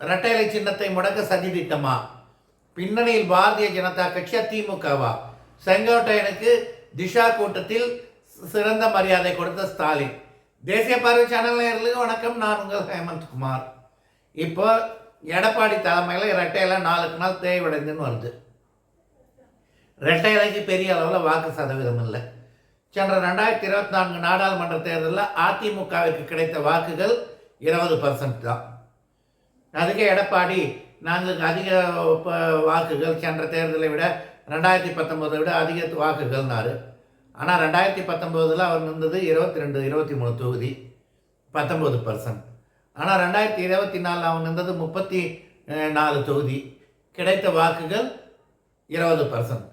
இரட்டைலை சின்னத்தை முடக்க சதி திட்டமா? பின்னணியில் பாரதிய ஜனதா கட்சி திமுகவா செங்கோட்டையனுக்கு திஷா கூட்டத்தில் சிறந்த மரியாதை கொடுத்த ஸ்டாலின். தேசிய பார்வை சேனல் நேர்களுக்கு வணக்கம். நான் உங்கள் ஹேமந்த்குமார் இப்போ எடப்பாடி தலைமையில் இரட்டையில நாளுக்கு நாள் தேய்வடைந்துன்னு வருது. இரட்டையிலைக்கு பெரிய அளவில் வாக்கு சதவீதம் இல்லை. சென்ற ரெண்டாயிரத்தி இருபத்தி நான்கு நாடாளுமன்ற தேர்தலில் அதிமுகவிற்கு கிடைத்த வாக்குகள் இருபது பர்சன்ட் தான். அதுக்கே எடப்பாடி நாங்கள் அதிக ப- வாக்குகள் சென்ற தேர்தலை விட ரெண்டாயிரத்தி பத்தொம்போதை விட அதிக வாக்குகள்னாரு. ஆனால் ரெண்டாயிரத்தி பத்தொம்போதில் அவர் நின்றது இருபத்தி ரெண்டு இருபத்தி மூணு தொகுதி பத்தொம்போது பர்சன்ட் ஆனால் ரெண்டாயிரத்தி இருபத்தி நாலில் அவன் நின்றது முப்பத்தி நாலு தொகுதி கிடைத்த வாக்குகள் இருபது பர்சன்ட்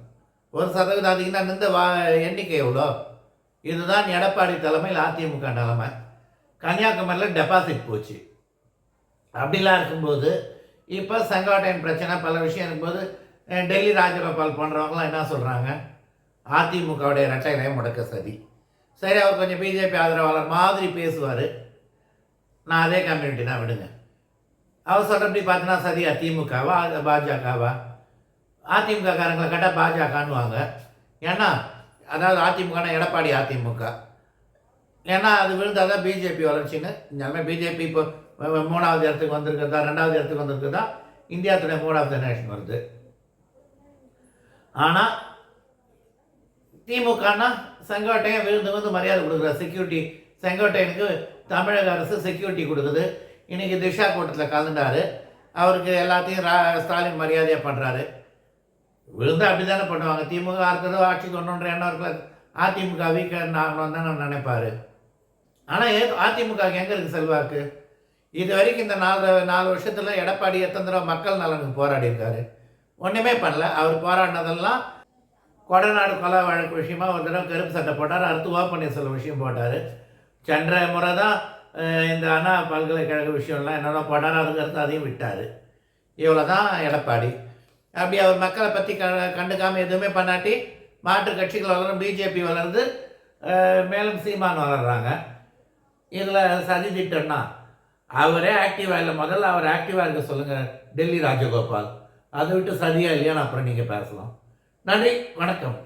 ஒரு சதவீதம் அதிகம்னா நின்ற வா எண்ணிக்கை எவ்வளோ? இதுதான் எடப்பாடி தலைமையில் அதிமுக நிலைமை. கன்னியாகுமரியில் டெபாசிட் போச்சு. அப்படிலாம் இருக்கும்போது இப்போ செங்கோட்டையன் பிரச்சனை பல விஷயம் இருக்கும்போது டெல்லி ராஜகோபால் போன்றவங்களாம் என்ன சொல்கிறாங்க அதிமுகவுடைய இரட்டைகளை முடக்க சதி. சரி அவர் கொஞ்சம் பிஜேபி ஆதரவாளர் மாதிரி பேசுவார். நான் அதே கம்யூனிட்டி தான் விடுங்க. அவர் சொல்கிறபடி பார்த்தீங்கன்னா சரி அதிமுகவா பாஜகவா? அதிமுக காரங்களை கேட்டால் பாஜகன்னுவாங்க. ஏன்னா அதாவது அதிமுகனா எடப்பாடி அதிமுக. ஏன்னா அது விழுந்தால் தான் பிஜேபி வளர்ச்சின்னு. எல்லாமே பிஜேபி இப்போ மூணாவது இடத்துக்கு வந்திருக்கிறதா ரெண்டாவது இடத்துக்கு வந்திருக்கிறதா இந்தியா துணை மூணாவது நேஷன் வருது. ஆனால் திமுகனா செங்கோட்டையன் விழுந்து வந்து மரியாதை கொடுக்குற செக்யூரிட்டி செங்கோட்டையனுக்கு தமிழக அரசு செக்யூரிட்டி கொடுக்குது. இன்றைக்கி திஷா கூட்டத்தில் கலந்துட்டாரு. அவருக்கு எல்லாத்தையும் ரா ஸ்டாலின் மரியாதையாக பண்ணுறாரு விழுந்தா அப்படி தானே பண்ணுவாங்க. திமுக அடுத்தது ஆட்சி கொண்டுன்ற எண்ணம் இருக்கிற அதிமுக வீக்கன் ஆகணும்னு தான் நினைப்பாரு. ஆனால் ஏ அதிமுக எங்கே இருக்குது செல்வாக்கு? இது வரைக்கும் இந்த நாலு நாலு வருஷத்தில் எடப்பாடி எத்தனை தடவை மக்கள் நலனுக்கு போராடி இருக்காரு? ஒன்றுமே பண்ணல. அவர் போராடினதெல்லாம் கொடநாடு கொலை வழக்கு விஷயமா ஒரு தடவை கருப்பு சட்டை போட்டார். அடுத்து ஓ பன்னீர்செல்வம் விஷயம் போட்டார். சென்ற முறை தான் இந்த அண்ணா பல்கலைக்கழக விஷயம்லாம் என்னென்ன போட்டார். அதுக்கடுத்து அதையும் விட்டார். இவ்வளோ தான் எடப்பாடி. அப்படி அவர் மக்களை பற்றி க கண்டுக்காமல் எதுவுமே பண்ணாட்டி மாற்று கட்சிகள் வளரும் பிஜேபி வளர்ந்து மேலும் சீமான் வளர்றாங்க. இதில் சதி திட்டம்னா அவரே ஆக்டிவாக இல்லை முதல்ல அவர் ஆக்டிவாக இருக்க சொல்லுங்கள் டெல்லி ராஜகோபால். அதை விட்டு சதியா இல்லையான்னு அப்புறம் நீங்கள் பேசலாம். நன்றி வணக்கம்.